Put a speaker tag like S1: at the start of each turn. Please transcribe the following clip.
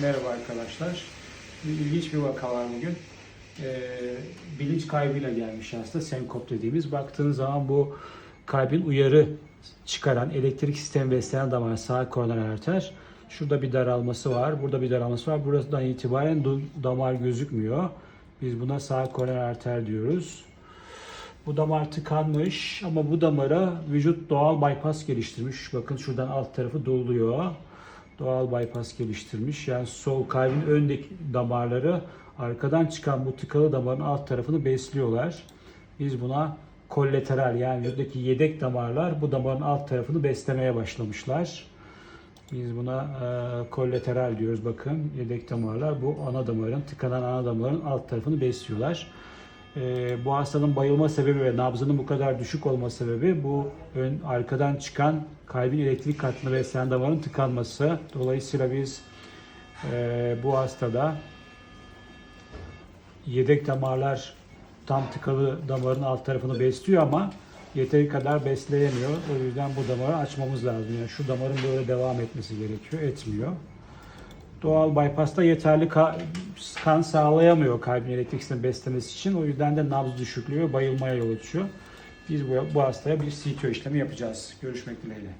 S1: Merhaba arkadaşlar. İlginç bir vaka var bugün. Ee, bilinç kaybıyla gelmiş hasta, senkop dediğimiz. Baktığınız zaman bu kalbin uyarı çıkaran, elektrik sistemi besleyen damar, sağ koroner arter. Şurada bir daralması var, burada bir daralması var. Buradan itibaren damar gözükmüyor. Biz buna sağ koroner arter diyoruz. Bu damar tıkanmış ama bu damara vücut doğal bypass geliştirmiş. Bakın şuradan alt tarafı doluyor. Doğal bypass geliştirmiş. Yani sol kalbin öndeki damarları arkadan çıkan bu tıkalı damarın alt tarafını besliyorlar. Biz buna kollateral yani vücuttaki yedek damarlar bu damarın alt tarafını beslemeye başlamışlar. Biz buna e, kollateral diyoruz bakın. Yedek damarlar bu ana damarın, tıkanan ana damarın alt tarafını besliyorlar. E, bu hastanın bayılma sebebi ve nabzının bu kadar düşük olma sebebi bu ön arkadan çıkan kalbin elektrik hattını besleyen damarın tıkanması. Dolayısıyla biz e, bu hastada yedek damarlar tam tıkalı damarın alt tarafını besliyor ama yeteri kadar besleyemiyor. O yüzden bu damarı açmamız lazım. Yani şu damarın böyle devam etmesi gerekiyor. Etmiyor. Doğal bypass'ta yeterli kan sağlayamıyor kalbin elektrik sistemi beslemesi için. O yüzden de nabız düşüklüğü ve bayılmaya yol açıyor. Biz bu, bu hastaya bir CTO işlemi yapacağız. Görüşmek dileğiyle.